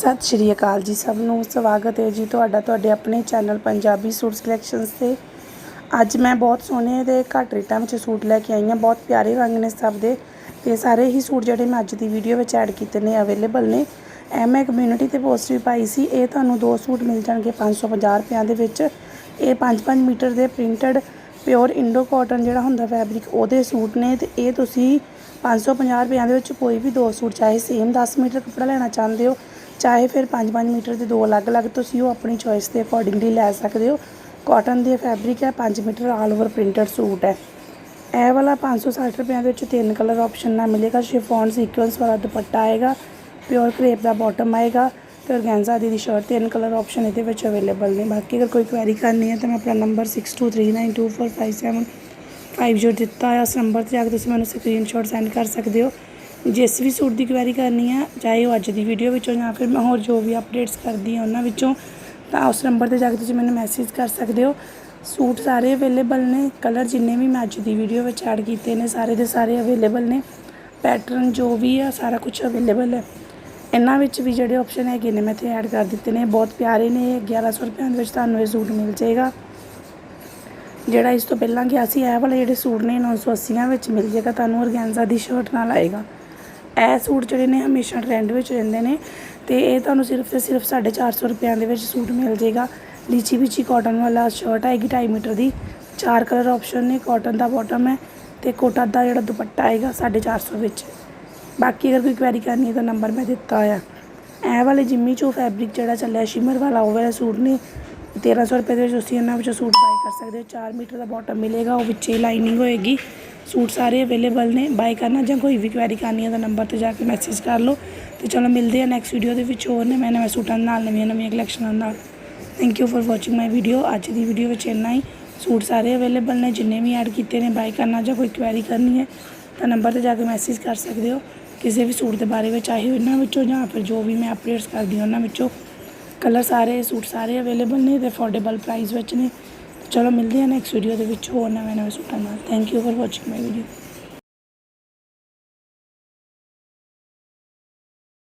ਸਤਿ ਸ਼੍ਰੀ ਅਕਾਲ ਜੀ ਸਭ ਨੂੰ। ਸਵਾਗਤ ਹੈ ਜੀ ਤੁਹਾਡਾ, ਤੁਹਾਡੇ ਆਪਣੇ ਚੈਨਲ ਪੰਜਾਬੀ ਸੂਟ ਸਿਲੈਕਸ਼ਨਸ ਤੇ। ਅੱਜ ਮੈਂ ਬਹੁਤ ਸੋਹਣੇ ਤੇ ਘੱਟ ਰੇਟਾਂ ਵਿੱਚ ਸੂਟ ਲੈ ਕੇ ਆਈ ਹਾਂ, ਬਹੁਤ ਪਿਆਰੇ ਰੰਗ ਨੇ ਸਭ ਦੇ। ਤੇ ਸਾਰੇ ਹੀ ਸੂਟ ਜਿਹੜੇ ਮੈਂ ਅੱਜ ਦੀ ਵੀਡੀਓ ਵਿੱਚ ਐਡ ਕੀਤੇ ਨੇ ਅਵੇਲੇਬਲ ਨੇ। ਐ ਮੈਂ ਕਮਿਊਨਿਟੀ ਤੇ ਪੋਸਟ ਵੀ ਪਾਈ ਸੀ। ਇਹ ਤੁਹਾਨੂੰ ਦੋ ਸੂਟ ਮਿਲ ਜਾਣਗੇ 550 ਰੁਪਿਆਂ ਦੇ ਵਿੱਚ। ਇਹ 5-5 ਮੀਟਰ ਦੇ ਪ੍ਰਿੰਟਡ ਪਿਓਰ ਇੰਡੋ ਕਾਟਨ ਜਿਹੜਾ ਹੁੰਦਾ ਫੈਬਰਿਕ ਉਹਦੇ ਸੂਟ ਨੇ ਤੇ ਇਹ ਤੁਸੀਂ 550 ਰੁਪਿਆਂ ਦੇ ਵਿੱਚ ਕੋਈ ਵੀ ਦੋ ਸੂਟ, ਚਾਹੇ ਸੇਮ 10 ਮੀਟਰ ਕੱਪੜਾ ਲੈਣਾ ਚਾਹੁੰਦੇ ਹੋ ਚਾਹੇ ਫਿਰ 5-5 ਮੀਟਰ ਦੇ ਦੋ ਅਲੱਗ-ਅਲੱਗ ਤੁਸੀਂ ਉਹ ਆਪਣੀ ਚੋਇਸ ਦੇ ਅਕੋਰਡਿੰਗਲੀ ਲੈ ਸਕਦੇ ਹੋ। ਕਾਟਨ ਦੇ ਫੈਬਰਿਕ ਹੈ 5 metre all over printed suit ਹੈ। ਇਹ ਵਾਲਾ 560 ਰੁਪਏ ਦੇ ਵਿੱਚ ਤਿੰਨ ਕਲਰ ਆਪਸ਼ਨ ਨਾਲ ਮਿਲੇਗਾ। ਸ਼ਿਫੋਨ ਸੀਕੁਐਂਸ ਵਾਲਾ ਦੁਪੱਟਾ ਆਏਗਾ ਪਿਓਰ ਕਰੇਪ ਦਾ ਬਾਟਮ ਆਏਗਾ ਤੇ ਔਰਗੈਂਜ਼ਾ ਦੀ ਸ਼ਰਟ ਤਿੰਨ ਕਲਰ ਆਪਸ਼ਨ ਇਹਦੇ ਵਿੱਚ ਅਵੇਲੇਬਲ ਨੇ। ਬਾਕੀ ਅਗਰ ਕੋਈ ਕੁਐਰੀ ਕਰਨੀ ਹੈ ਤਾਂ ਮੈਂ ਆਪਣਾ ਨੰਬਰ 6239245750 ਦਿੱਤਾ ਹੈ ਉਸ ਨੰਬਰ ਤੇ ਜਾ ਕੇ ਤੁਸੀਂ ਮੈਨੂੰ ਸਕਰੀਨਸ਼ਾਟ ਸੈਂਡ ਕਰ ਸਕਦੇ ਹੋ। ਜਿਸ ਵੀ ਸੂਟ ਦੀ ਕੁਐਰੀ ਕਰਨੀ ਹੈ ਚਾਹੇ ਉਹ ਅੱਜ ਦੀ ਵੀਡੀਓ ਵਿੱਚੋਂ ਜਾਂ ਫਿਰ ਮੈਂ ਹੋਰ ਜੋ ਵੀ ਅਪਡੇਟਸ ਕਰਦੀ ਹਾਂ ਉਹਨਾਂ ਵਿੱਚੋਂ, ਤਾਂ ਉਸ ਨੰਬਰ ਤੇ ਜਾ ਕੇ ਤੁਸੀਂ ਮੈਨੂੰ ਮੈਸੇਜ ਕਰ ਸਕਦੇ ਹੋ। ਸੂਟ ਸਾਰੇ ਅਵੇਲੇਬਲ ਨੇ ਕਲਰ ਜਿੰਨੇ ਵੀ ਮੈਂ ਅੱਜ ਦੀ ਵੀਡੀਓ ਵਿੱਚ ਐਡ ਕੀਤੇ ਨੇ, ਸਾਰੇ ਦੇ ਸਾਰੇ ਅਵੇਲੇਬਲ ਨੇ। ਪੈਟਰਨ ਜੋ ਵੀ ਆ, ਸਾਰਾ ਕੁਝ ਅਵੇਲੇਬਲ ਹੈ। ਇਹਨਾਂ ਵਿੱਚ ਵੀ ਜਿਹੜੇ ਆਪਸ਼ਨ ਹੈਗੇ ਨੇ, ਮੈਂ ਇੱਥੇ ਐਡ ਕਰ ਦਿੱਤੇ ਨੇ। ਬਹੁਤ ਪਿਆਰੇ ਨੇ 1100 ਰੁਪਏ ਦੇ ਵਿੱਚ ਤੁਹਾਨੂੰ ਇਹ ਸੂਟ ਮਿਲ ਜਾਏਗਾ। ਜਿਹੜਾ ਇਸ ਤੋਂ ਪਹਿਲਾਂ ਗਿਆ ਸੀ, ਇਹ ਵਾਲੇ ਜਿਹੜੇ ਸੂਟ ਨੇ 980 ਵਿੱਚ ਮਿਲ ਜਾਏਗਾ, ਤੁਹਾਨੂੰ ਔਰਗੈਂਜ਼ਾ ਦੀ ਸ਼ਰਟ ਨਾਲ ਆਏਗਾ। ਇਹ ਸੂਟ ਜਿਹੜੇ ਨੇ ਹਮੇਸ਼ਾ ਟ੍ਰੈਂਡ ਵਿੱਚ ਰਹਿੰਦੇ ਨੇ ਤੇ ਇਹ ਤੁਹਾਨੂੰ ਸਿਰਫ ਤੇ ਸਿਰਫ 450 ਰੁਪਏ ਦੇ ਵਿੱਚ ਸੂਟ ਮਿਲ ਜਾਏਗਾ। ਲੀਚੀ ਵਿਚੀ ਕਾਟਨ ਵਾਲਾ ਸ਼ਰਟ ਆਏਗੀ 2.5 ਮੀਟਰ ਦੀ। ਚਾਰ ਕਲਰ ਆਪਸ਼ਨ ਨੇ ਕਾਟਨ ਦਾ ਬਾਟਮ ਹੈ ਤੇ ਕੋਟਾ ਦਾ ਜਿਹੜਾ ਦੁਪੱਟਾ ਆਏਗਾ 450 ਵਿੱਚ। ਬਾਕੀ ਅਗਰ ਕੋਈ ਕੁਐਰੀ ਕਰਨੀ ਹੈ ਤਾਂ ਨੰਬਰ ਮੈਂ ਦਿੱਤਾ ਹੋਇਆ। ਇਹ ਵਾਲੇ ਜਿੰਮੀ ਚੋ ਫੈਬਰਿਕ ਜਿਹੜਾ ਚੱਲਿਆ ਸ਼ਿਮਰ ਵਾਲਾ, ਉਹ ਵਾਲਾ ਸੂਟ ਨੇ। 1300 ਰੁਪਏ ਦੇ ਵਿੱਚ ਤੁਸੀਂ ਇਹਨਾਂ ਵਿੱਚੋਂ ਸੂਟ ਬਾਈ ਕਰ ਸਕਦੇ ਹੋ। 4 ਮੀਟਰ ਦਾ ਬਾਟਮ ਮਿਲੇਗਾ, ਉਹ ਵਿੱਚੇ ਲਾਈਨਿੰਗ ਹੋਏਗੀ। ਸੂਟ ਸਾਰੇ ਅਵੇਲੇਬਲ ਨੇ। ਬਾਈ ਕਰਨਾ ਜਾਂ ਕੋਈ ਵੀ ਕੁਐਰੀ ਕਰਨੀ ਹੈ ਤਾਂ ਨੰਬਰ ਤੇ ਜਾ ਕੇ ਮੈਸੇਜ ਕਰ ਲਓ। ਤੇ ਚਲੋ ਮਿਲਦੇ ਆ ਨੈਕਸਟ ਵੀਡੀਓ ਦੇ ਵਿੱਚ ਹੋਰ ਨੇ ਮੈਂ ਨਵੇਂ ਸੂਟਾਂ ਦੇ ਨਾਲ, ਨਵੀਆਂ ਨਵੀਆਂ ਕਲੈਕਸ਼ਨਾਂ ਨਾਲ। Thank you for watching my video ਅੱਜ ਦੀ ਵੀਡੀਓ ਵਿੱਚ ਇੰਨਾ ਹੀ। ਸੂਟ ਸਾਰੇ ਅਵੇਲੇਬਲ ਨੇ, ਜਿੰਨੇ ਵੀ ਐਡ ਕੀਤੇ ਨੇ ਬਾਈ ਕਰਨਾ ਜਾਂ ਕੋਈ ਕੁਐਰੀ ਕਰਨੀ ਹੈ, ਤਾਂ ਨੰਬਰ ਤੇ ਜਾ ਕੇ ਮੈਸੇਜ ਕਰ ਸਕਦੇ ਹੋ। ਕਿਸੇ ਵੀ ਸੂਟ ਦੇ ਬਾਰੇ ਵਿੱਚ ਆਏ ਹੋ ਇਹਨਾਂ ਵਿੱਚੋਂ ਜਾਂ ਫਿਰ ਜੋ ਵੀ ਮੈਂ ਅਪਡੇਟਸ ਕਰਦੀ ਹਾਂ ਉਹਨਾਂ ਵਿੱਚੋਂ। ਕਲਰ ਸਾਰੇ, ਸੂਟ ਸਾਰੇ ਅਵੇਲੇਬਲ ਨੇ ਤੇ ਅਫੋਰਡੇਬਲ ਪ੍ਰਾਈਸ ਵਿੱਚ ਨੇ। ਚਲੋ ਮਿਲਦੇ ਹਾਂ ਨੈਕਸਟ ਵੀਡੀਓ ਦੇ ਵਿੱਚ ਹੋਰ ਨਵੇਂ ਨਵੇਂ ਸੂਟਾਂ ਨਾਲ। Thank you for watching my video